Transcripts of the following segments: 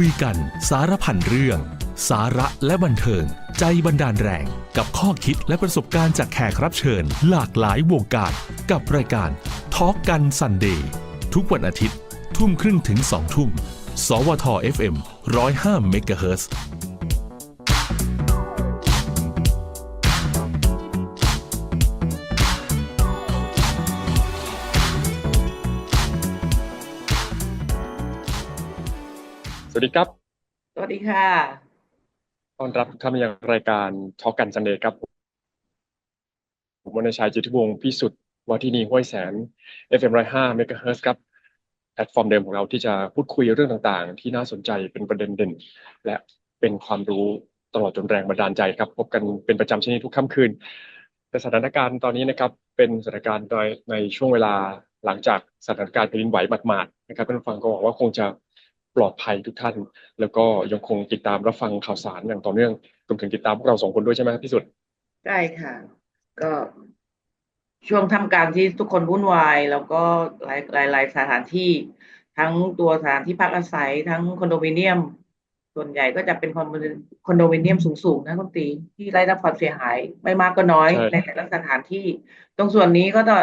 คุยกันสารพันเรื่อง สาระและบันเทิง ใจบันดาลแรง กับข้อคิดและประสบการณ์จากแขกรับเชิญ หลากหลายวงการ กับรายการทอล์กกันซันเดย์ทุกวันอาทิตย์ ทุ่มครึ่งถึง2ทุ่ม สวท FM 105เมก สวัสดีครับ สวัสดีค่ะต้อนรับทุกท่านมายังรายการทอกันซันเดย์ครับ ผมวรรณชัยจิตรวงศ์พิสุทธิ์วัฒนีห้วยแสน FM 105 MHz ครับ แพลตฟอร์มเดิมของเราที่จะพูดคุยเรื่องต่างๆ ที่น่าสนใจเป็นประเด็นเด่น และเป็นความรู้ตลอดจนแรงบันดาลใจครับ พบกันเป็นประจำเช่นนี้ทุกค่ำคืน แต่สถานการณ์ตอนนี้นะครับ เป็นสถานการณ์โดยในช่วงเวลาหลังจากสถานการณ์แผ่นดินไหวหมาดๆนะครับท่านผู้ฟังก็หวังว่าคงจะ ปลอดภัยทุกท่าน แล้วก็ยังคงติดตามรับฟังข่าวสารอย่างต่อเนื่องรวมถึงติดตามพวกเราสองคนด้วยใช่ไหมพี่สุดใช่ค่ะ ก็ช่วงทำการที่ทุกคนวุ่นวาย แล้วก็หลายหลายหลายสถานที่ ทั้งตัวสถานที่พักอาศัย ทั้งคอนโดมิเนียม ส่วนใหญ่ก็จะเป็นคอนโดคอนโดมิเนียมสูงๆนะคุณตีที่ได้รับความเสียหายไม่มากก็น้อยใช่ในแต่ละสถานที่ ตรงส่วนนี้ก็จะ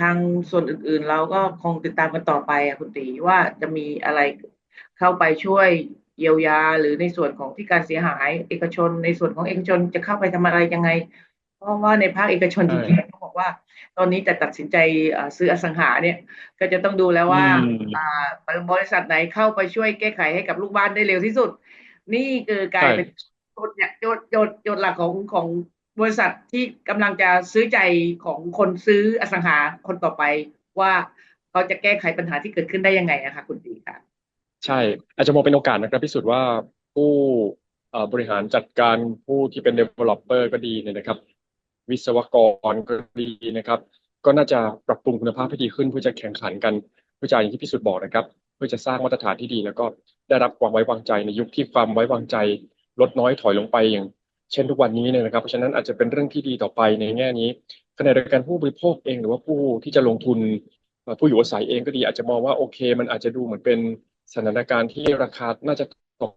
ทางส่วนอื่นๆ เราก็คงติดตามกันต่อไปอะคุณตีว่าจะมีอะไร เข้าไปช่วยเยียวยา หรือในส่วนของที่การเสียหาย เอกชน ในส่วนของเอกชนจะเข้าไปทำอะไรยังไง เพราะว่าในภาคเอกชนจใช่ริงๆเขาบอกว่า ตอนนี้จะตัดสินใจเอ่อซื้ออสังหาเนี่ย ก็จะต้องดูแล้วว่าอืมอ่าบริษัทไหนเข้าไปช่วยแก้ไขให้กับลูกบ้านได้เร็วที่สุด นี่คือกลายใช่เป็นโจทย์เนี่ยโจทย์โจทย์โจทย์หลักของของบริษัทที่กำลังจะซื้อใจของคนซื้ออสังหาคนต่อไปว่าเขาจะแก้ไขปัญหาที่เกิดขึ้นได้ยังไงอะคะคุณตีค่ะ ใช่ อาจจะมองเป็นโอกาสนะครับพิสุทธิ์ว่าผู้เอ่อบริหารจัดการผู้ที่เป็น developer ก็ดีเนี่ยนะครับ วิศวกรก็ดีนะครับ ก็น่าจะปรับปรุงคุณภาพให้ดีขึ้นเพื่อจะแข่งขันกันเพื่อจะอย่างที่พิสุทธิ์บอกนะครับ เพื่อจะสร้างมาตรฐานที่ดี แล้วก็ได้รับความไว้วางใจในยุคที่ความไว้วางใจ ลดน้อยถอยลงไปอย่าง เช่นทุกวันนี้เนี่ยนะครับเพราะฉะนั้นอาจจะเป็นเรื่องที่ดีต่อไปในแง่นี้ขณะเดียวกันผู้บริโภคเองหรือว่าผู้ที่จะลงทุน ผู้อยู่อาศัยเองก็ดีอาจจะมองว่าโอเค มันอาจจะดูเหมือนเป็น สถานการณ์ที่ราคาน่าจะตก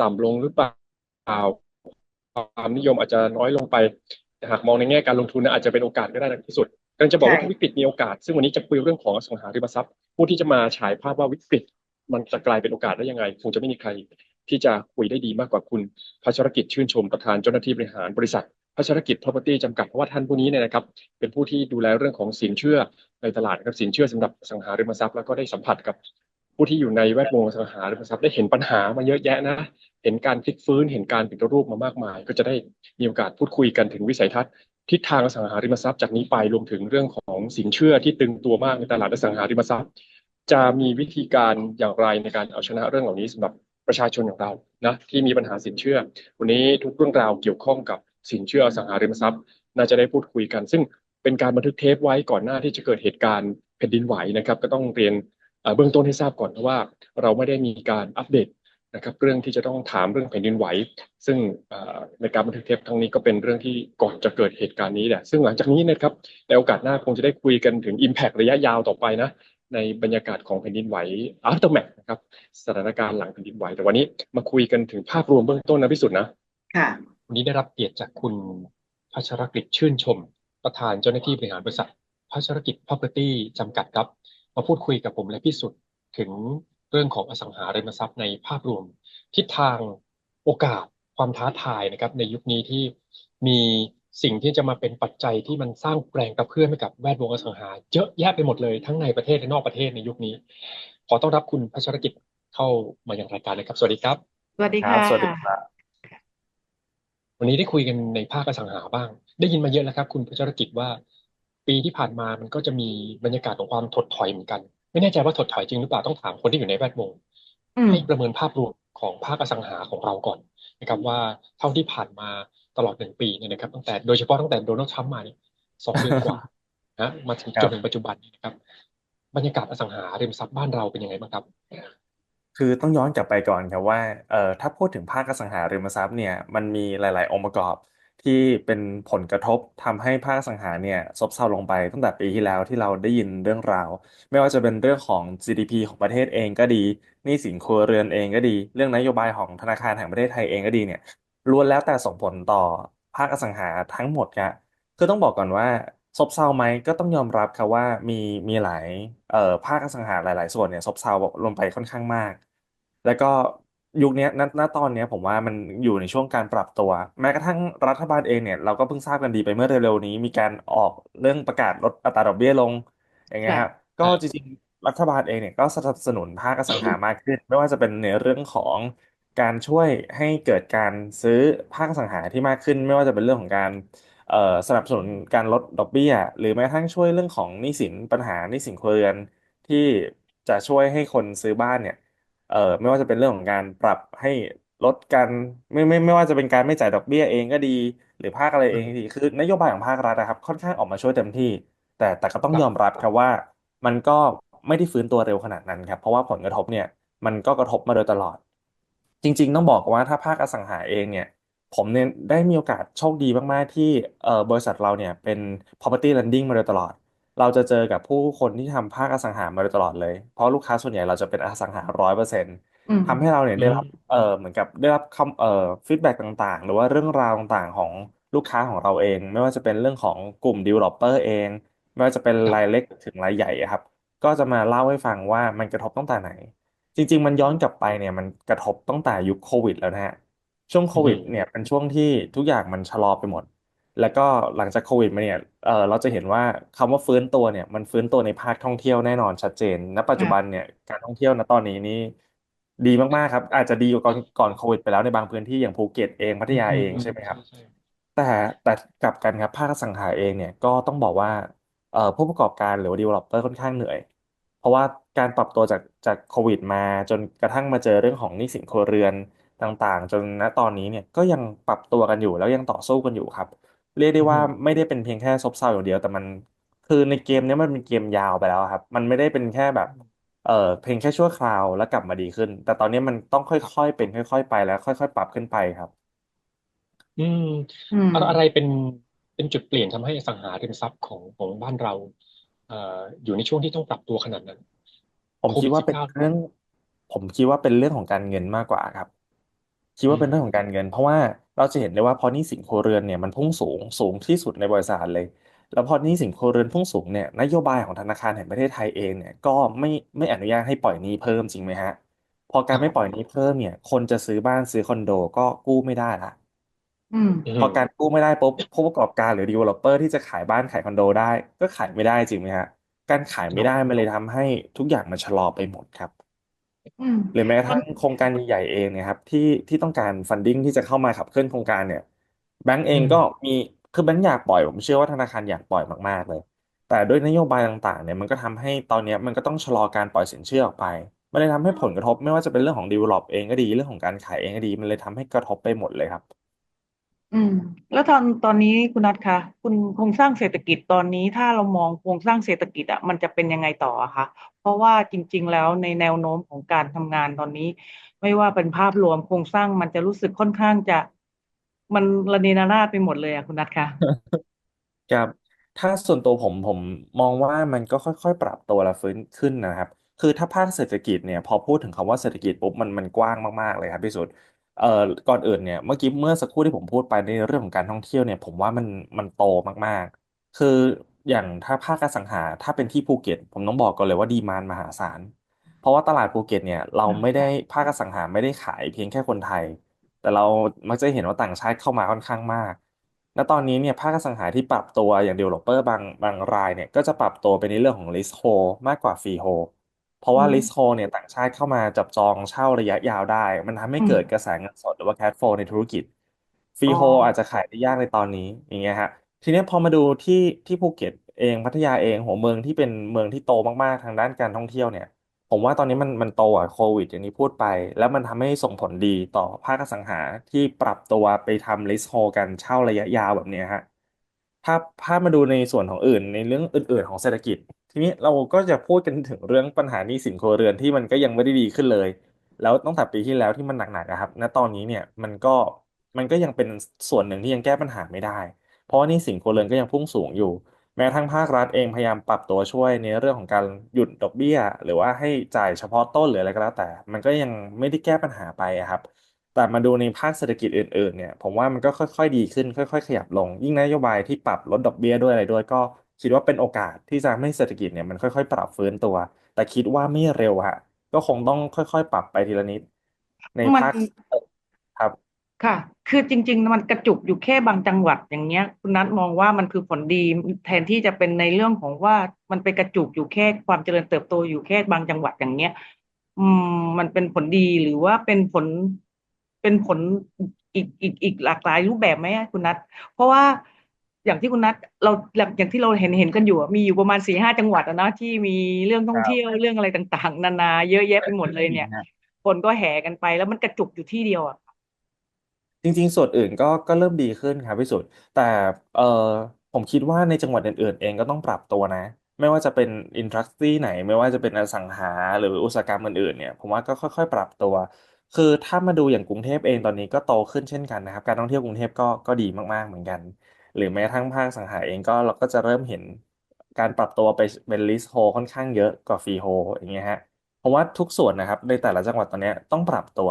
ต่ำลงหรือเปล่าความนิยมอาจจะน้อยลงไปแต่หากมองในแง่การลงทุนนะอาจจะเป็นโอกาสก็ได้นะที่สุดกำลังจะบอกว่าใช่ถ้าวิกฤตมีโอกาส ซึ่งวันนี้จะคุยเรื่องของอสังหาริมทรัพย์ ผู้ที่จะมาฉายภาพว่าวิกฤต มันจะกลายเป็นโอกาสได้ยังไง คงจะไม่มีใครที่จะคุยได้ดีมากกว่าคุณพัชรกิจชื่นชมประธานเจ้าหน้าที่บริหารบริษัทพัชรกิจ property จำกัดเพราะว่าท่านผู้นี้เนี่ยนะครับเป็นผู้ที่ดูแลเรื่องของสินเชื่อในตลาดนะครับสินเชื่อสำหรับอสังหาริมทรัพย์แล้วก็ได้สัมผัสกับ ผู้ที่อยู่ในแวดวงสังหาริมทรัพย์ได้เห็นปัญหามาเยอะแยะนะ เห็นการพลิกฟื้น เห็นการปฏิรูปมามากมาย ก็จะได้มีโอกาสพูดคุยกันถึงวิสัยทัศน์ทิศทางอสังหาริมทรัพย์จากนี้ไปรวมถึงเรื่องของสินเชื่อที่ตึงตัวมากในตลาดสังหาริมทรัพย์ จะมีวิธีการอย่างไรในการเอาชนะเรื่องเหล่านี้สำหรับประชาชนอย่างเรานะที่มีปัญหาสินเชื่อ วันนี้ทุกเรื่องราวเกี่ยวข้องกับสินเชื่ออสังหาริมทรัพย์ น่าจะได้พูดคุยกัน ซึ่งเป็นการบันทึกเทปไว้ก่อนหน้าที่จะเกิดเหตุการณ์แผ่นดินไหวนะครับ ก็ต้องเรียน เอ่อเบื้องต้นให้ทราบก่อนเพราะว่าเราไม่ได้มีการอัปเดตนะครับเรื่องที่จะต้องถามเรื่องแผ่นดินไหว ซึ่งเอ่อในการบันทึกเทปครั้งนี้ก็เป็นเรื่องที่ก่อนจะเกิดเหตุการณ์นี้แหละซึ่งหลังจากนี้นะครับในโอกาสหน้าคงจะได้คุยกันถึง Impact ระยะยาวต่อไปนะในบรรยากาศของแผ่นดินไหว aftermath นะครับสถานการณ์หลังแผ่นดินไหว แต่วันนี้มาคุยกันถึงภาพรวมเบื้องต้นนะพิสุทธิ์นะค่ะวันนี้ได้รับเกียรติจากคุณพัชรกฤษชื่นชม ประธานเจ้าหน้าที่บริหารบริษัทพัชรกิจ property จำกัดครับ มาพูดคุยกับผมและพี่สุดถึงเรื่องของอสังหาริมทรัพย์ในภาพรวม ทิศทางโอกาสความท้าทายนะครับ ในยุคนี้ที่มีสิ่งที่จะมาเป็นปัจจัยที่มันสร้างแรงกระเพื่อมให้กับแวดวงอสังหา เยอะแยะไปหมดเลยทั้งในประเทศและนอกประเทศในยุคนี้ ขอต้อนรับคุณพัชรกิจเข้ามาอย่างรายการเลยครับ สวัสดีครับ สวัสดีครัค่ะบสวัสดีครับวันนี้ได้คุยกันในภาคอสังหาบ้าง ได้ยินมาเยอะแล้วครับ คุณพัชรกิจว่า ปีที่ผ่านมามันก็จะมีบรรยากาศของความถดถอยเหมือนกัน ไม่แน่ใจว่าถดถอยจริงหรือเปล่าต้องถามคนที่อยู่ในแวดวงอืมให้ประเมินภาพรวมของภาคอสังหาของเราก่อนนะครับว่าเท่าที่ผ่านมาตลอดหนึ่งปีเนี่ยนะครับตั้งแต่โดยเฉพาะตั้งแต่โดนัลด์ทรัมป์มาเนี่ยสองเดือนกว่านะมาถึงครับจนถึงปัจจุบันนี้นะครับ บรรยากาศอสังหาริมทรัพย์บ้านเราเป็นยังไงบ้างครับ คือต้องย้อนกลับไปก่อนครับว่าเอ่อถ้าพูดถึงภาคอสังหาริมทรัพย์เนี่ยมันมีหลาย ๆ องค์ประกอบ ที่เป็นผลกระทบทำให้ภาคสังหาเนี่ยซบเซาลงไปตั้งแต่ปีที่แล้วที่เราได้ยินเรื่องราว ไม่ว่าจะเป็นเรื่องของ GDP ของประเทศเองก็ดีหนี้สินครัวเรือนเองก็ดี เรื่องนโยบายของธนาคารแห่งประเทศไทยเองก็ดีเนี่ยล้วนแล้วแต่ส่งผลต่อภาคอสังหาทั้งหมดครับคือต้องบอกก่อนว่าซบเซาไหมก็ต้องยอมรับครับว่ามีมีหลายเอ่อภาคอสังหาหลาย ๆ ส่วนเนี่ยซบเซาลงไปค่อนข้างมาก แล้วก็ ยุคเนี้ยณณตอนเนี้ยผมว่ามันอยู่ในช่วงการปรับตัว แม้กระทั่งรัฐบาลเองเนี่ยเราก็เพิ่งทราบกันดีไปเมื่อเร็วๆนี้ มีการออกเรื่องประกาศลดอัตราดอกเบี้ยลง อย่างเงี้ยค่ะครับก็จริงๆรัฐบาลเองเนี่ยก็สนับสนุนภาคอสังหามากขึ้น ไม่ว่าจะเป็นในเรื่องของการช่วยให้เกิดการซื้อภาคอสังหาที่มากขึ้น ไม่ว่าจะเป็นเรื่องของการเอ่อสนับสนุนการลดดอกเบี้ย หรือแม้กระทั่งช่วยเรื่องของหนี้สินปัญหาหนี้สินครัวเรือนที่จะช่วยให้คนซื้อบ้านเนี่ย เอ่อไม่ว่าจะเป็นเรื่องของการปรับให้ลดการไม่ไม่ไม่ว่าจะเป็นการไม่จ่ายดอกเบี้ยเองก็ดี หรือภาคอะไรเองก็ดีคือนโยบายของภาครัฐนะครับ ค่อนข้างออกมาช่วยเต็มที่ แต่แต่ก็ต้องครับยอมรับครับว่า มันก็ไม่ได้ฟื้นตัวเร็วขนาดนั้นครับ เพราะว่าผลกระทบเนี่ยมันก็กระทบมาโดยตลอด จริง ๆ ต้องบอกว่าถ้าภาคอสังหาเองเนี่ย ผมเนี่ยได้มีโอกาสโชคดีมากๆที่เอ่อบริษัทเราเนี่ยเป็น property lending มาโดยตลอด เราจะเจอกับผู้คนที่ทำภาคอสังหามาโดยตลอดเลย เพราะลูกค้าส่วนใหญ่เราจะเป็นอสังหาร้อยเปอร์เซ็นต์อืมทำให้เราเนี่ยอืได้มรับเอ่อเหมือนกับได้รับคำเอ่อฟีดแบ็กต่างๆ หรือว่าเรื่องราวต่างๆของลูกค้าของเราเอง ไม่ว่าจะเป็นเรื่องของกลุ่ม developer เอง ไม่ว่าจะเป็นครับรายเล็กถึงรายใหญ่อะครับ ก็จะมาเล่าให้ฟังว่ามันกระทบตั้งแต่ไหน จริง ๆ มันย้อนกลับไปเนี่ยมันกระทบตั้งแต่ยุคโควิดแล้วนะฮะช่วงโคอือวิฮึดเนี่ยเป็นช่วงที่ทุกอย่างมันชะลอไปหมด แล้วก็หลังจากโควิดมาเนี่ยเออเราจะเห็นว่าคำว่าฟื้นตัวเนี่ย มันฟื้นตัวในภาคท่องเที่ยวแน่นอนชัดเจน ณ ปัจจุบันเนี่ยการท่องเที่ยวณตอนนี้นี่ดีมากๆครับ อาจจะดีกว่าก่อนก่อนโควิดไปแล้วในบางพื้นที่อย่างภูเก็ตเองพัทยาเองใช่ไหมครับใช่แต่แต่กลับกันครับภาคอสังหาเองเนี่ยก็ต้องบอกว่าเอ่อผู้ประกอบการหรือว่า developer ค่อนข้างเหนื่อย เพราะว่าการปรับตัวจากจากโควิดมาจนกระทั่งมาเจอเรื่องของหนี้สินครัวเรือนต่างๆ จนณตอนนี้เนี่ยก็ยังปรับตัวกันอยู่แล้วยังต่อสู้กันอยู่ครับ เรียกได้ว่าไม่ได้เป็นเพียงแค่ซบเซาอย่างเดียว แต่มันคือในเกมเนี้ยมันเป็นเกมยาวไปแล้วครับ มันไม่ได้เป็นแค่แบบ เออเพียงแค่ชั่วคราวแล้วกลับมาดีขึ้น แต่ตอนนี้มันต้องค่อยๆเป็นค่อย ๆ ไปแล้ว ค่อย ๆ ปรับขึ้นไปครับ อืมอืม อะไรเป็นเป็นจุดเปลี่ยนทำให้อสังหาริมทรัพย์ของของบ้านเราเอ่ออยู่ในช่วงที่ต้องปรับตัวขนาดนั้นผมโคคิวิดดว่าสิบเป็นเก้าเรื่อง ผมคิดว่าเป็นเรื่องของการเงินมากกว่าครับ คิดอืว่าเป็นเรื่องมของการเงิน เพราะว่า เราจะเห็นได้ว่าพอหนี้สินครัวเรือนเนี่ยมันพุ่งสูงสูงที่สุดในบริษัทเลย แล้วพอหนี้สินครัวเรือนพุ่งสูงเนี่ยนโยบายของธนาคารแห่งประเทศไทยเองเนี่ยก็ไม่ไม่อนุญาตให้ปล่อยหนี้เพิ่มจริงไหมฮะ พอการไม่ปล่อยหนี้เพิ่มเนี่ยคนจะซื้อบ้านซื้อคอนโดก็กู้ไม่ได้ละ อืมอืพอมการกู้ไม่ได้ปุ๊บผู้ประกอบการหรือ developer ที่จะขายบ้านขายคอนโดได้ ก็ขายไม่ได้จริงไหมฮะ การขายคไม่รับได้มันเลยทำให้ทุกอย่างมันชะลอไปหมดครับ อืมหรือแม้กระมัทั่นงโครงการใหญ่ๆเองเนะครับที่ที่ต้องการฟันดิ้งที่จะเข้ามาขับเคลื่อนโครงการเนี่ยแบงก์เออืงมก็มีคือแบงก์อยากปล่อยผมเชื่อว่าธนาคารอยากปล่อยมากๆเลย แต่ด้วยนโยบายต่างๆเนี่ยมันก็ทำให้ตอนเนี้ยมันก็ต้องชะลอการปล่อยสินเชื่อออกไป มันเลยทำให้ผลกระทบไม่ว่าจะเป็นเรื่องของ develop เองก็ดีเรื่องของการขายเองก็ดี มันเลยทำให้กระทบไปหมดเลยครับ อืม แล้วตอนตอนนี้คุณนัทคะคุณโครงสร้างเศรษฐกิจตอนนี้ถ้าเรามองโครงสร้างเศรษฐกิจอะมันจะเป็นยังไงต่ออะคะเพราะว่าจริง ๆ แล้วในแนวโน้มของการทำงานตอนนี้ ไม่ว่าเป็นภาพรวมโครงสร้างมันจะรู้สึกค่อนข้างจะ มันระเนระนาดไปหมดเลยอะคุณนัทคะครับถ้าส่วนตัวผมผมมองว่ามันก็ค่อยๆ ปรับตัวและฟื้นขึ้นนะครับ คือถ้าภาคเศรษฐกิจเนี่ยพอพูดถึงคำว่าเศรษฐกิจปุ๊บมันมันกว้างมากๆเลยครับพี่สุด เอ่อก่อนอื่นเนี่ยเมื่อกี้เมื่อสักครู่ที่ผมพูดไปในเรื่องของการท่องเที่ยวเนี่ย ผมว่ามันมันโตมากๆ คืออย่างถ้าภาคอสังหาถ้าเป็นที่ภูเก็ต ผมต้องบอกก่อนเลยว่าดีมานมหาศาล เพราะว่าตลาดภูเก็ตเนี่ยเราไม่ได้ภาคอสังหาไม่ได้ขายเพียงแค่คนไทย แต่เรามักจะเห็นว่าต่างชาติเข้ามาค่อนข้างมาก ณตอนนี้เนี่ยภาคอสังหาที่ปรับตัวอย่าง developer บางบางรายเนี่ยก็จะปรับตัวไปในเรื่องของ leasehold มากกว่า freehold เพราะว่าอืม leasehold เนี่ยต่างชาติเข้ามาจับจองเช่าระยะยาวได้ มันทำให้อืมเกิดกระแสเงินสดหรือว่า cash flow ในธุรกิจอ๋อ freehold อาจจะขายได้ยากในตอนนี้อย่างเงี้ยฮะทีเนี้ยพอมาดูที่ที่ภูเก็ตเองพัทยาเองหัวเมืองที่เป็นเมืองที่โตมากๆทางด้านการท่องเที่ยวเนี่ย ผมว่าตอนนี้มันมันโตกว่าโควิด อย่างที่พูดไป แล้วมันทำให้ส่งผลดีต่อภาคอสังหาที่ปรับตัวไปทำ leasehold กันเช่าระยะยาวแบบเนี้ยฮะ ถ้าถ้ามาดูในส่วนของอื่น ในเรื่องอื่น ๆ ของเศรษฐกิจ ทีนี้เราก็จะพูดกันถึงเรื่องปัญหาหนี้สินครัวเรือนที่มันก็ยังไม่ได้ดีขึ้นเลย แล้วตั้งแต่ปีที่แล้วที่มันหนักๆอะครับ ณตอนนี้เนี่ยมันก็มันก็ยังเป็นส่วนหนึ่งที่ยังแก้ปัญหาไม่ได้ เพราะว่าหนี้สินครัวเรือนก็ยังพุ่งสูงอยู่ แม้ทั่งภาครัฐเองพยายามปรับตัวช่วยในเรื่องของการหยุดดอกเบี้ย หรือว่าให้จ่ายเฉพาะต้นหรืออะไรก็แล้วแต่ มันก็ยังไม่ได้แก้ปัญหาไปอะครับ แต่มาดูในภาคเศรษฐกิจอื่นๆเนี่ยผมว่ามันก็ค่อย ๆ ดีขึ้น ค่อย ๆ ขยับลง ยิ่งนโยบายที่ปรับลดดอกเบี้ยด้วยอะไรด้วย ก็คิดว่าเป็นโอกาสที่จะทำให้เศรษฐกิจเนี่ยมันค่อย ๆ ปรับฟื้นตัว แต่คิดว่าไม่เร็วฮะก็คงต้องค่อย ๆ ปรับไปทีละนิด ในมัน ภาคครับ ค่ะ คือจริง ๆ มันกระจุกอยู่แค่บางจังหวัดอย่างเงี้ย คุณนัทมองว่ามันคือผลดีแทนที่จะเป็นในเรื่องของว่ามันไปกระจุกอยู่แค่ความเจริญเติบโตอยู่แค่บางจังหวัดอย่างเงี้ย อืม มันเป็นผลดีหรือว่าเป็นผล เป็นผลอีกอีกอีกหลากหลายรูปแบบไหมอะคุณนัทเพราะว่าอย่างที่คุณนัทเราอย่างที่เราเห็นเห็นกันอยู่อะมีอยู่ประมาณสี่ห้าจังหวัดอะนะที่มีเรื่องท่องเที่ยวเรื่องอะไรต่าง ๆ นานาเยอะแยะไปหมดเลยเนี่ย คนก็แห่กันไปแล้วมันกระจุกอยู่ที่เดียวอะจริงๆส่วนอื่นก็ก็เริ่มดีขึ้นครับพี่สุด แต่เออผมคิดว่าในจังหวัดอื่นๆเองก็ต้องปรับตัวนะ ไม่ว่าจะเป็นอินดัสทรีไหน ไม่ว่าจะเป็นอสังหาหรืออุตสาหกรรมอื่นๆเนี่ย ผมว่าก็ค่อย ๆ ปรับตัว คือถ้ามาดูอย่างกรุงเทพเองตอนนี้ก็โตขึ้นเช่นกันนะครับ การท่องเที่ยวกรุงเทพก็ก็ดีมากๆเหมือนกัน หรือแม้กระทั่งภาคอสังหาเองก็เราก็จะเริ่มเห็นการปรับตัวไปเป็นลิสโฮค่อนข้างเยอะกว่าฟรีโฮอย่างเงี้ยฮะผมว่าทุกส่วนนะครับในแต่ละจังหวัดตอนเนี้ยต้องปรับตัว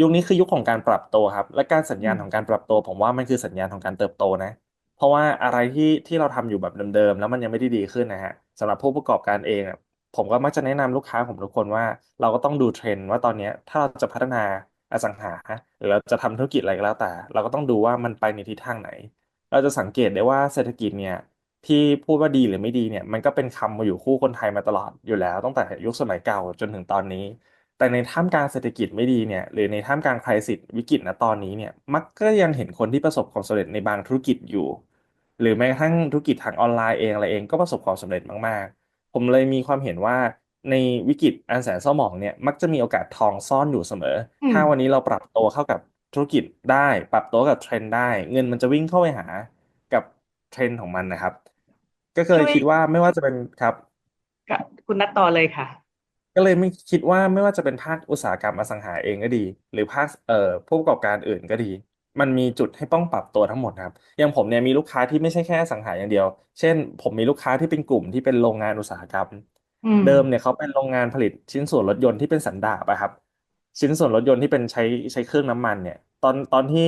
ยุคนี้คือยุคของการปรับตัวครับ และการสัญญาณอืมของการปรับตัว ผมว่ามันคือสัญญาณของการเติบโตนะ เพราะว่าอะไรที่ที่เราทำอยู่แบบเดิมๆแล้วมันยังไม่ได้ดีขึ้นนะฮะสำหรับผู้ประกอบการเองอะ ผมก็มักจะแนะนำลูกค้าผมทุกคนว่า เราก็ต้องดูเทรนด์ว่าตอนนี้ถ้าเราจะพัฒนาอสังหา หรือเราจะทำธุรกิจอะไรก็แล้วแต่ เราก็ต้องดูว่ามันไปในทิศทางไหน เราจะสังเกตได้ว่าเศรษฐกิจเนี่ยที่พูดว่าดีหรือไม่ดีเนี่ยมันก็เป็นคำมาอยู่คู่คนไทยมาตลอดอยู่แล้วตั้งแต่ยุคสมัยเก่าจนถึงตอนนี้ แต่ในท่ามกลางเศรษฐกิจไม่ดีเนี่ยหรือในท่ามกลางครซิสวิกฤตณตอนนี้เนี่ยมักก็ยังเห็นคนที่ประสบความสำเร็จในบางธุรกิจอยู่ หรือแม้กระทั่งธุรกิจทางออนไลน์เองอะไรเองก็ประสบความสำเร็จมากๆ ผมเลยมีความเห็นว่าในวิกฤตอันแสนเศร้าหมองเนี่ยมักจะมีโอกาสทองซ่อนอยู่เสมอ อืมถ้าวันนี้เราปรับตัวเข้ากับธุรกิจได้ ปรับตัวกับเทรนด์ได้ เงินมันจะวิ่งเข้าไปหากับเทรนด์ของมันนะครับ ก็เคยช่วย คิดว่าไม่ว่าจะเป็นครับ กับคุณนัทต่อเลยค่ะ ก็เลยไม่คิดว่าไม่ว่าจะเป็นภาคอุตสาหกรรมอสังหาเองก็ดี หรือภาคเอ่อผู้ประกอบการอื่นก็ดี มันมีจุดให้ต้องปรับตัวทั้งหมดครับ อย่างผมเนี่ยมีลูกค้าที่ไม่ใช่แค่อสังหาอย่างเดียว เช่น ผมมีลูกค้าที่เป็นกลุ่มที่เป็นโรงงานอุตสาหกรรม อืม เดิมเนี่ยเขาเป็นโรงงานผลิตชิ้นส่วนรถยนต์ที่เป็นสันดาปอะครับ ชิ้นส่วนรถยนต์ที่เป็นใช้ใช้เครื่องน้ำมันเนี่ย ตอนตอนที่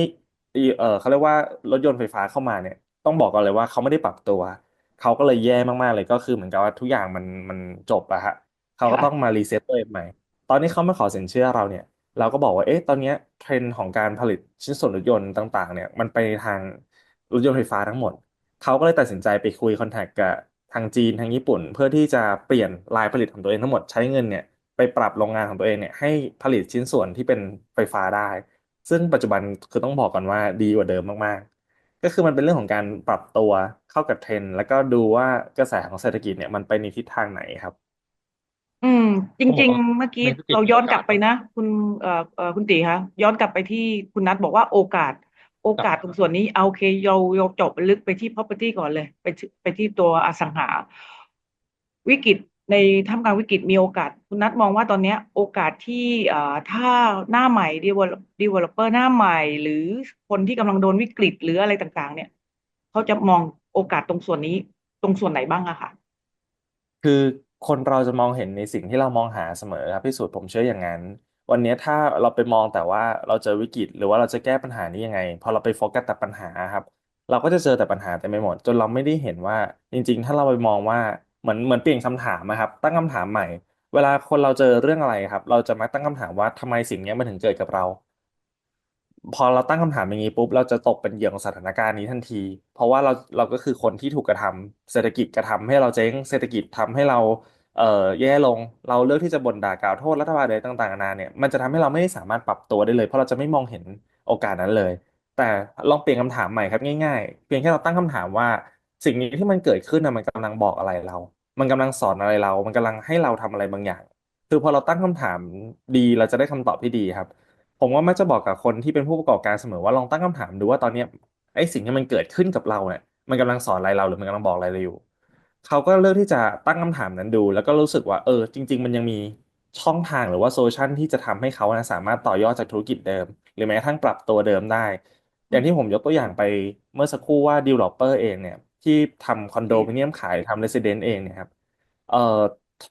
อีเออเขาเรียกว่ารถยนต์ไฟฟ้าเข้ามาเนี่ย ต้องบอกก่อนเลยว่าเขาไม่ได้ปรับตัว เขาก็เลยแย่มากๆเลยก็คือเหมือนกับว่าทุกอย่างมันมันจบอะฮะเขาก็ค่ะ ต้องมารีเซ็ตตัวเองใหม่ ตอนนี้เขามาขอสินเชื่อเราเนี่ย เราก็บอกว่าเอ๊ะตอนนี้เทรนด์ของการผลิตชิ้นส่วนรถยนต์ต่าง ๆ เนี่ยมันไปทางรถยนต์ไฟฟ้าทั้งหมด เขาก็เลยตัดสินใจไปคุยคอนแทคกับทางจีนทางญี่ปุ่น เพื่อที่จะเปลี่ยนลายผลิตของตัวเองทั้งหมดใช้เงินเนี่ยไปปรับโรงงานของตัวเองเนี่ยให้ผลิตชิ้นส่วนที่เป็นไฟฟ้าได้ ซึ่งปัจจุบันคือต้องบอกก่อนว่าดีกว่าเดิมมากๆ ก็คือมันเป็นเรื่องของการปรับตัวเข้ากับเทรนด์แล้วก็ดูว่ากระแสของเศรษฐกิจเนี่ยมันไปในทิศทางไหนครับ อืมจผมบริองกว่าๆ เมื่อกี้ในวิกฤตเรามีย้โออนกลักาบสไปนะ คุณเอ่อเอ่อคุณตีคะย้อนกลับไปที่คุณนัทบอกว่าโอกาส โอกาสตรงส่วนนี้เอาโอเคเราเราเจาะลึกไปที่ property ก่อนเลย ไปที่ไปที่ตัวอสังหา วิกฤตในท่ามกลางวิกฤตมีโอกาส คุณนัทมองว่าตอนเนี้ย โอกาสที่เอ่อถ้าหน้าใหม่ develop developer หน้าใหม่ หรือคนที่กำลังโดนวิกฤตหรืออะไรต่าง ๆ เนี่ยเขาจะมองโอกาสตรงส่วนนี้ ตรงส่วนไหนบ้างอะค่ะ คือ คนเราจะมองเห็นในสิ่งที่เรามองหาเสมอครับพี่สุดผมเชื่ออย่างนั้น วันนี้ถ้าเราไปมองแต่ว่าเราเจอวิกฤต หรือว่าเราจะแก้ปัญหานี้ยังไง พอเราไปโฟกัสแต่ปัญหาครับ เราก็จะเจอแต่ปัญหาเต็มไปหมด จนเราไม่ได้เห็นว่าจริง ๆ ถ้าเราไปมองว่าเหมือนเหมือนเปลี่ยนคำถามนะครับ ตั้งคำถามใหม่ เวลาคนเราเจอเรื่องอะไรครับ เราจะมาตั้งคำถามว่าทำไมสิ่งนี้มันถึงเกิดกับเรา พอเราตั้งคำถามอย่างนี้ปุ๊บเราจะตกเป็นเหยื่อของสถานการณ์นี้ทันที เพราะว่าเราเราก็คือคนที่ถูกกระทำเศรษฐกิจกระทำให้เราเจ๊งเศรษฐกิจทำให้เราเอ่อแย่ลงเราเลือกที่จะบ่นด่ากล่าวโทษรัฐบาลอะไรต่างๆนานาเนี่ยมันจะทำให้เราไม่สามารถปรับตัวได้เลย เพราะเราจะไม่มองเห็นโอกาสนั้นเลย แต่ลองเปลี่ยนคำถามใหม่ครับง่ายๆ เพียงแค่เราตั้งคำถามว่าสิ่งนี้ที่มันเกิดขึ้นนะมันกำลังบอกอะไรเรา มันกำลังสอนอะไรเรา มันกำลังให้เราทำอะไรบางอย่าง คือพอเราตั้งคำถามดีเราจะได้คำตอบที่ดีครับ ผมว่ามักจะบอกกับคนที่เป็นผู้ประกอบการเสมอว่าลองตั้งคำถามดูว่าตอนเนี้ยไอ้สิ่งที่มันเกิดขึ้นกับเราเนี่ยมันกำลังสอนอะไรเราหรือมันกำลังบอกอะไรเราอยู่ เขาก็เลือกที่จะตั้งคำถามนั้นดู แล้วก็รู้สึกว่าเออจริง ๆ มันยังมีช่องทางหรือว่าโซลูชันที่จะทำให้เขานะสามารถต่อยอดจากธุรกิจเดิม หรือแม้กระทั่งปรับตัวเดิมได้ อย่างที่ผมยกตัวอย่างไปเมื่อสักครู่ว่า developer เองเนี่ยที่ทำคอนโดมิเนียมขายทำ resident เองเนี่ยครับเอ่อ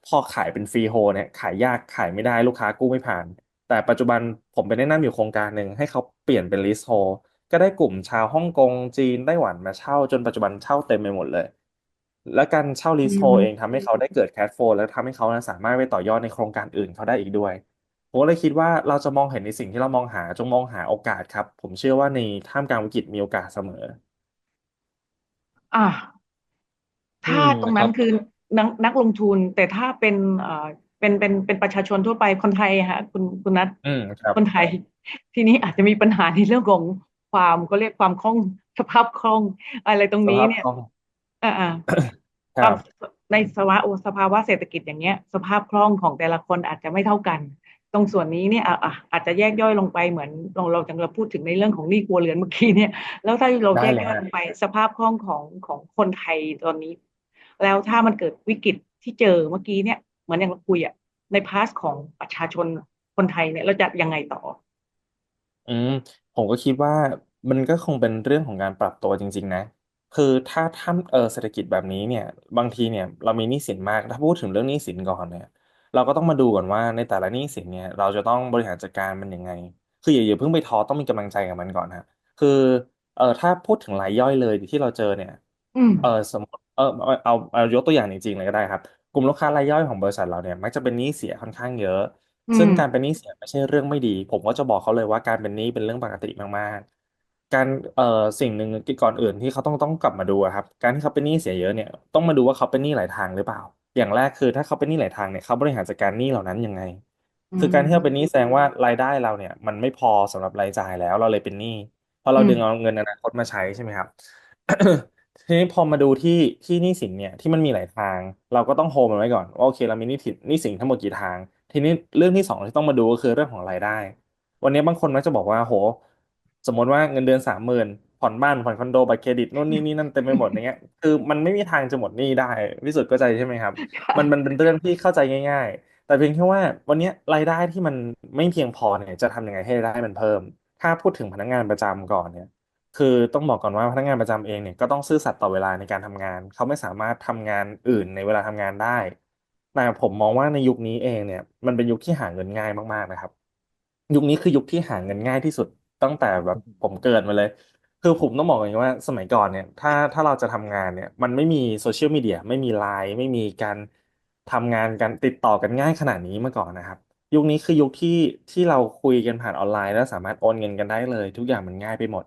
พอขายเป็นฟรีโฮเนี่ยขายยากขายไม่ได้ลูกค้ากู้ไม่ผ่าน แต่ปัจจุบันผมไปแนะนำอยู่โครงการหนึ่งให้เขาเปลี่ยนเป็น leasehold ก็ได้กลุ่มชาวฮ่องกงจีนไต้หวันมาเช่า จนปัจจุบันเช่าเต็มไปหมดเลย และการเช่าอื leasehold เองทำให้เขาได้เกิด cash flow แล้วทำให้เขาสามารถไปต่อยอดในโครงการอื่นเขาได้อีกด้วยผมเลยคิดว่าเราจะมองเห็นในสิ่งที่เรามองหาจงมองหาโอกาสครับ ผมเชื่อว่าในท่ามกลางวิกฤตมีโอกาสเสมอ อะอืถ้ามตรงนะคนั้รันบคือนักนักลงทุนแต่ถ้าเป็น เอ่อเป็นเป็นเป็นประชาชนทั่วไปคนไทยฮะคุณคุณนัทอืมครับคนไทย ทีนี้อาจจะมีปัญหาในเรื่องของความก็เรียกความคล่องสภาพคล่องอะไรตรงสนี้ภาพเนี่ยคล่องอ่าอ่าคครัวามบในสภาวะสภาวะเศรษฐกิจอย่างเงี้ย สภาพคล่องของแต่ละคนอาจจะไม่เท่ากัน ตรงส่วนนี้เนี่ยอะอะอาจจะแยกย่อยลงไปเหมือนเราเราจะพูดถึงในเรื่องของหนี้ครัวเรือนเมื่อกี้เนี่ย แล้วถ้าเราได้แยกเลยย่อยฮะลงไปสภาพคล่องของของคนไทยตอนนี้ แล้วถ้ามันเกิดวิกฤตที่เจอเมื่อกี้เนี่ย เหมือนอย่างเราคุยอะในพาสของประชาชนคนไทยเนี่ยเราจะยังไงต่อ อืมผมก็คิดว่ามันก็คงเป็นเรื่องของการปรับตัวจริง ๆ นะ คือถ้าถ้าเออเศรษฐกิจแบบนี้เนี่ย บางทีเนี่ยเรามีหนี้สินมากถ้าพูดถึงเรื่องหนี้สินก่อนเนี่ย เราก็ต้องมาดูก่อนว่าในแต่ละหนี้สินเนี่ย เราจะต้องบริหารจัดการมันยังไง คืออย่าอย่าเพิ่งไปท้อต้องมีกำลังใจกับมันก่อนฮะคือเออถ้าพูดถึงรายย่อยเลยที่เราเจอเนี่ย อืม เออสมมติเออเอาเอาเอายกตัวอย่างจริงๆเลยก็ได้ครับ กลุ่มลูกค้ารายย่อยของบริษัทเราเนี่ยมักจะเป็นหนี้เสียค่อนข้างเยอะ อืซึ่งม การเป็นหนี้เสียไม่ใช่เรื่องไม่ดี ผมก็จะบอกเขาเลยว่าการเป็นหนี้เป็นเรื่องปกติมากๆ การเอ่อสิ่งหนึ่งที่ก่อนอื่นที่เขาต้องต้องกลับมาดูอะครับการที่เขาเป็นหนี้เสียเยอะเนี่ยต้องมาดูว่าเขาเป็นหนี้หลายทางหรือเปล่า อย่างแรกคือถ้าเขาเป็นหนี้หลายทางเนี่ยเขาบริหารจัดการหนี้เหล่านั้นยังไง อืคือการที่เราเป็นหมนี้แสดงว่ารายได้เราเนี่ยมันไม่พอสำหรับรายจ่ายแล้วเราเลยเป็นหนี้เพราะเราอืมดึงเอาเงินอนาคตมาใช้ใช่ไหมครับ ทีนี้พอมาดูที่ที่หนี้สินเนี่ยที่มันมีหลายทาง เราก็ต้องโฮมันไว้ก่อนว่าโอเคเรามีหนี้สินหนี้สินทั้งหมดกี่ทาง ทีนี้เรื่องที่สองที่ต้องมาดูก็คือเรื่องของรายได้ วันนี้บางคนมักจะบอกว่าโห สมมติว่าเงินเดือนสามหมื่นผ่อนบ้านผ่อนคอนโดบัตรเครดิตนู่นนี่นี่นั่นเต็มไปหมดอย่างเงี้ยคือมันไม่มีทางจะหมดหนี้ได้พิสุทธิ์เข้าใจใช่ไหมครับ มันมันเป็นเรื่องที่เข้าใจง่าย ๆ แต่เพียงแค่ว่าวันเนี้ยรายได้ที่มันไม่เพียงพอเนี่ยจะทำยังไงให้รายได้มันเพิ่ม ถ้าพูดถึงพนักงานประจำก่อนเนี่ย คือต้องบอกก่อนว่าพนักงานประจำเองเนี่ยก็ต้องซื่อสัตย์ต่อเวลาในการทำงาน เขาไม่สามารถทำงานอื่นในเวลาทำงานได้ แต่ผมมองว่าในยุคนี้เองเนี่ย มันเป็นยุคที่หาเงินง่ายมากๆนะครับ ยุคนี้คือยุคที่หาเงินง่ายที่สุดตั้งแต่แบบผมเกิดมาเลย คือผมต้องบอกอย่างนี้ว่าสมัยก่อนเนี่ย ถ้าถ้าเราจะทำงานเนี่ย มันไม่มีโซเชียลมีเดียไม่มีไลน์ไม่มีการทำงานกันติดต่อกันง่ายขนาดนี้มาก่อนนะครับ ยุคนี้คือยุคที่ที่เราคุยกันผ่านออนไลน์ แล้วสามารถโอนเงินกันได้เลย ทุกอย่างมันง่ายไปหมด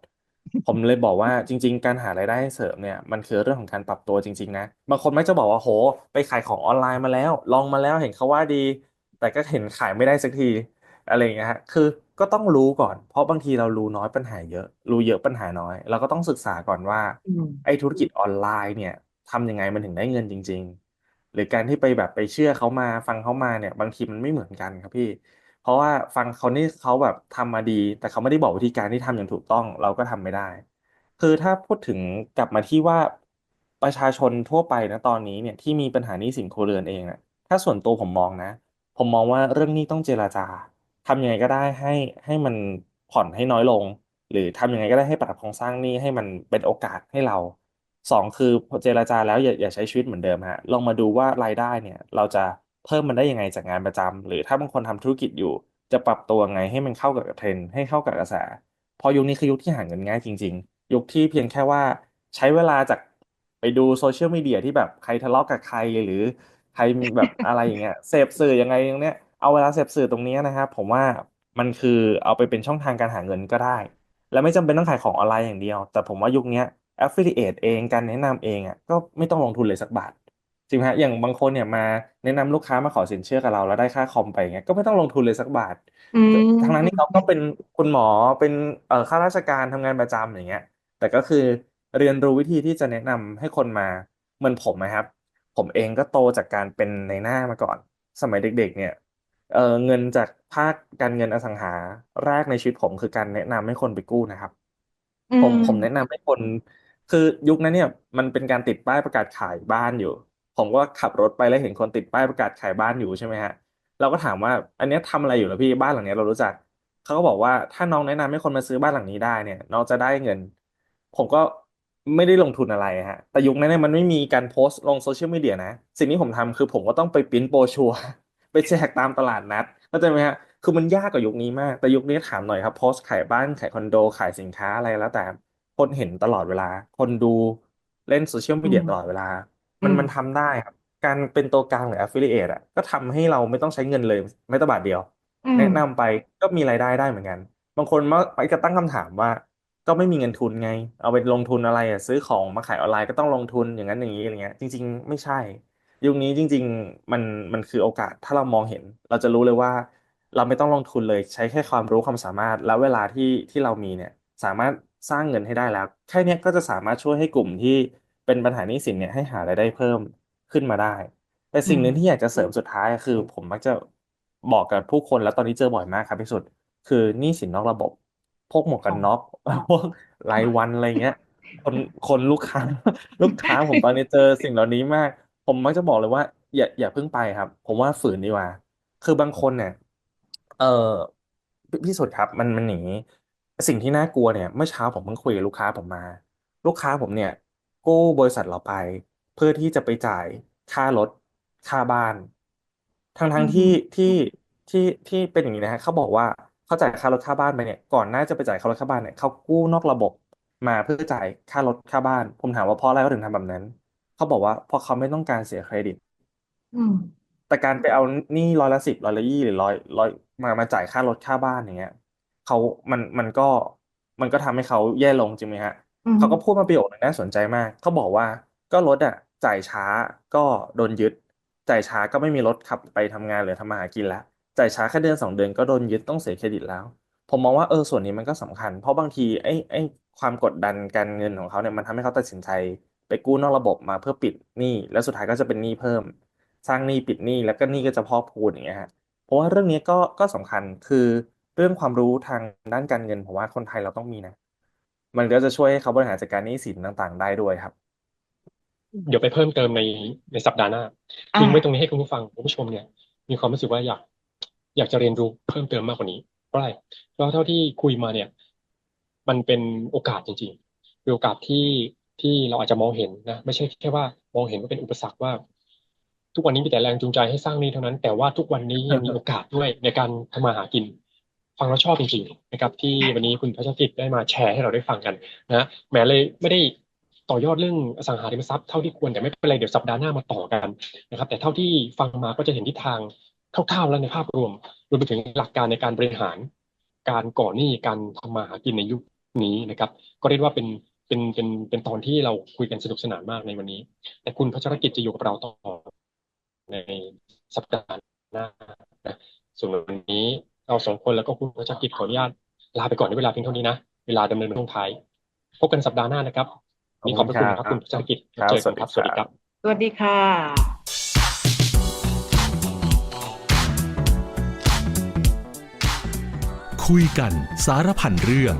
ผมเลยบอกว่าจริง ๆ การหารายได้เสริมเนี่ยมันคือเรื่องของการปรับตัวจริง ๆ นะ บางคนมักจะบอกว่าโห ไปขายของออนไลน์มาแล้ว ลองมาแล้วเห็นเขาว่าดี แต่ก็เห็นขายไม่ได้สักทีอะไรอย่างเงี้ยฮะคือก็ต้องรู้ก่อน เพราะบางทีเรารู้น้อยปัญหาเยอะ รู้เยอะปัญหาน้อย เราก็ต้องศึกษาก่อนว่าอืม ไอ้ธุรกิจออนไลน์เนี่ยทำยังไงมันถึงได้เงินจริง ๆ หรือการที่ไปแบบไปเชื่อเขามาฟังเขามาเนี่ย บางทีมันไม่เหมือนกันครับพี่เพ ราะว่าฟังเขานี่เขาแบบทำมาดี แต่เขาไม่ได้บอกวิธีการที่ทำอย่างถูกต้อง เราก็ทำไม่ได้ คือถ้าพูดถึงกลับมาที่ว่าประชาชนทั่วไปนะตอนนี้เนี่ยที่มีปัญหาหนี้สินครัวเรือนเองนะถ้าส่วนตัวผมมองนะ ผมมองว่าเรื่องนี้ต้องเจรจาทำยังไงก็ได้ให้ให้มันผ่อนให้น้อยลง หรือทำยังไงก็ได้ให้ปรับโครงสร้างหนี้ให้มันเป็นโอกาสให้เราสองคือพอเจรจาแล้วอย่าอย่าใช้ชีวิตเหมือนเดิมฮะลองมาดูว่ารายได้เนี่ยเราจะ เพิ่มมันได้ยังไงจากงานประจำหรือถ้าบางคนทำธุรกิจอยู่ จะปรับตัวไงให้มันเข้ากับเทรนด์ให้เข้ากับกระแสพอยุคนี้คือยุคที่หาเงินง่ายจริง ๆ ยุคที่เพียงแค่ว่าใช้เวลาจากไปดูโซเชียลมีเดียที่แบบใครทะเลาะกับใครหรือใครมีแบบอะไรอย่างเงี้ยเสพสื่อยังไงอย่างเนี้ยเอาเวลาเสพสื่อตรงนี้นะครับผมว่ามันคือเอาไปเป็นช่องทางการหาเงินก็ได้ แล้วไม่จำเป็นต้องขายของออนไลน์อย่างเดียว แต่ผมว่ายุคนี้ affiliate เองการแนะนำเองอะก็ไม่ต้องลงทุนเลยสักบาท จริงไหมฮะอย่างบางคนเนี่ยมาแนะนำลูกค้ามาขอสินเชื่อกับเรา แล้วได้ค่าคอมไปอย่างเงี้ยก็ไม่ต้องลงทุนเลยสักบาทอืม ทั้งนั้นที่เขาก็เป็นคุณหมอเป็นเอ่อข้าราชการทำงานประจำอย่างเงี้ย แต่ก็คือเรียนรู้วิธีที่จะแนะนำให้คนมาเหมือนผมนะครับ ผมเองก็โตจากการเป็นในหน้ามาก่อน สมัยเด็ก ๆ เนี่ยเออเงินจากภาคการเงินอสังหาแรกในชีวิตผมคือการแนะนำให้คนไปกู้นะครับ อืผมม ผมแนะนำให้คน คือยุคนั้นเนี่ยมันเป็นการติดป้ายประกาศขายบ้านอยู่ ผมก็ขับรถไปแล้วเห็นคนติดป้ายประกาศขายบ้านอยู่ใช่ไหมฮะ เราก็ถามว่า อันเนี้ยทำอะไรอยู่เหรอพี่บ้านหลังเนี้ยเรารู้จัก เขาก็บอกว่าถ้าน้องแนะนำให้คนมาซื้อบ้านหลังนี้ได้เนี่ย น้องจะได้เงิน ผมก็ไม่ได้ลงทุนอะไรฮะ แต่ยุคนั้นเนี่ยมันไม่มีการโพสต์ลงโซเชียลมีเดียนะ สิ่งที่ผมทำคือผมก็ต้องไปปริ้นโบรชัวร์ ไปแจกตามตลาดนัดเข้าใจไหมฮะ คือมันยากกว่ายุคนี้มาก แต่ยุคนี้ถามหน่อยครับโพสต์ขายบ้านขายคอนโดขายสินค้าอะไรแล้วแต่ คนเห็นตลอดเวลา คนดูเล่นโซเชียลมีเดียอืมตลอดเวลา มันอืมมันทำได้ครับ การเป็นตัวกลางหรือ affiliate อะก็ทำให้เราไม่ต้องใช้เงินเลยแม้แต่บาทเดียว อืม แนะนำไปก็มีรายได้ได้เหมือนกัน บางคนมาไปจะตั้งคำถามว่า ก็ไม่มีเงินทุนไง เอาไปลงทุนอะไรอะซื้อของมาขายออนไลน์ก็ต้องลงทุนอย่างนั้นอย่างนี้อะไรเงี้ย จริง ๆ ไม่ใช่ ยุคนี้จริง ๆ มันมันคือโอกาสถ้าเรามองเห็น เราจะรู้เลยว่า เราไม่ต้องลงทุนเลยใช้แค่ความรู้ความสามารถ แล้วเวลาที่ที่เรามีเนี่ย สามารถสร้างเงินให้ได้แล้ว แค่เนี้ยก็จะสามารถช่วยให้กลุ่มที่ เป็นปัญหาหนี้สินเนี่ยให้หารายได้เพิ่มขึ้นมาได้ แต่อืสิ่งหนึ่งมที่อยากจะเสริมสุดท้ายคือ ผมมักจะบอกกับผู้คนแล้วตอนนี้เจอบ่อยมากครับที่สุด คือหนี้สินนอกระบบ พวกหมวกกันน็อกพวกรายวันอะไรเงี้ย คนคนลูกค้า ลูกค้าผมตอนนี้เจอสิ่งเหล่านี้มาก ผมมักจะบอกเลยว่า อย่าอย่าเพิ่งไปครับ ผมว่าฝืนดีกว่า คือบางคนเนี่ย เออพี่พี่สุดครับ มันมันหนีสิ่งที่น่ากลัวเนี่ยเมื่อเช้าผมเพิ่งคุยกับลูกค้าผมมา ลูกค้าผมเนี่ย กู้บริษัทเราไป เพื่อที่จะไปจ่ายค่ารถค่าบ้าน ทั้งอืทั้งมที่ที่ที่ที่เป็นอย่างนี้นะฮะเขาบอกว่าเขาจ่ายค่ารถค่าบ้านไปเนี่ยก่อนหน้าจะไปจ่ายค่ารถค่าบ้านเนี่ยเขากู้นอกระบบมาเพื่อจ่ายค่ารถค่าบ้าน ผมถามว่าเพราะอะไรเขาถึงทำแบบนั้นเขาบอกว่าเพราะเขาไม่ต้องการเสียเครดิต อืมแต่การไปเอาหนี้ร้อยละสิบร้อยละยี่หรือร้อยร้อยมามาจ่ายค่ารถค่าบ้านอย่างเงี้ยเขามันมันก็มันก็ทำให้เขาแย่ลงจริงไหมฮะอืม เขาก็พูดมาประโยคนึงน่าสนใจมาก เขาบอกว่าก็รถอะจ่ายช้าก็โดนยึด จ่ายช้าก็ไม่มีรถขับไปทำงานหรือทำมาหากินแล้วจ่ายช้าแค่เดือนสองเดือนก็โดนยึดต้องเสียเครดิตแล้ว ผมมองว่าเออส่วนนี้มันก็สำคัญ เพราะบางทีไอ้ไอ้ความกดดันการเงินของเขาเนี่ยมันทำให้เขาตัดสินใจไปกู้นอกระบบมาเพื่อปิดหนี้แล้วสุดท้ายก็จะเป็นหนี้เพิ่ม สร้างหนี้ปิดหนี้แล้วก็หนี้ก็จะพอกพูนอย่างเงี้ยฮะเพราะว่าเรื่องนี้ก็ก็สำคัญคือเรื่องความรู้ทางด้านการเงินผมว่าคนไทยเราต้องมีนะ มันก็จะช่วยให้เขาบริหารจัดการหนี้สินต่างๆ ได้ด้วยครับ เดี๋ยวไปเพิ่มเติมในในสัปดาห์หน้าอ่าทิ้งไว้ตรงนี้ให้คุณผู้ฟังคุณผู้ชมเนี่ย มีความรู้สึกว่าอยาก อยากจะเรียนรู้เพิ่มเติมมากกว่านี้เพราะอะไรเพราะเท่าที่คุยมาเนี่ย มันเป็นโอกาสจริงๆเป็นโอกาสที่ที่เราอาจจะมองเห็นนะไม่ใช่แค่ว่ามองเห็นว่าเป็นอุปสรรคว่า ทุกวันนี้มีแต่แรงจูงใจให้สร้างหนี้เท่านั้น แต่ว่าทุกวันนี้ยังมีโอกาสด้วยในการทำมาหากิน ฟังแล้วชอบจริงๆนะครับ ที่วันนี้คุณพัชรกิจได้มาแชร์ให้เราได้ฟังกันนะแหมเลยไม่ได้ต่อยอดเรื่องอสังหาริมทรัพย์เท่าที่ควรแต่ไม่เป็นไรเดี๋ยวสัปดาห์หน้ามาต่อกันนะครับ แต่เท่าที่ฟังมาก็จะเห็นทิศทางคร่าวๆแล้วในภาพรวมรวมไปถึงหลักการในการบริหาร การก่อหนี้การทำมาหากินในยุคนี้นะครับ ก็เรียกว่าเป็นเป็นเป็นเป็นตอนที่เราคุยกันสนุกสนานมากในวันนี้ แต่คุณพัชรกิจจะอยู่กับเราต่อในสัปดาห์หน้านะส่วนวันนี้ เราสองคนแล้วก็คุณพัชรกิจขออนุญาตลาไปก่อนในเวลาเพียงเท่านี้นะ เวลาดำเนินช่วงท้าย พบกันสัปดาห์หน้านะครับขอบนี่คุขอบณพระคคุณรับนะครับคุณพัชรกิจครับเจอกันครับสสวัวัสสดีดีคครัรับบสวัสดีค่ะคุยกันสารพันเรื่อง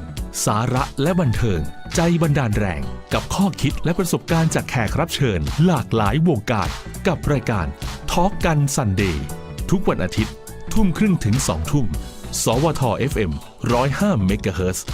สาระและบันเทิง ใจบันดาลแรง กับข้อคิดและประสบการณ์จากแขกรับเชิญ หลากหลายวงการ กับรายการทอ l k กันซันเดย์ทุกวันอาทิตย์ ทุ่มครึ่งถึงสองทุ่ม สวท FM 105 เมกะเฮิร์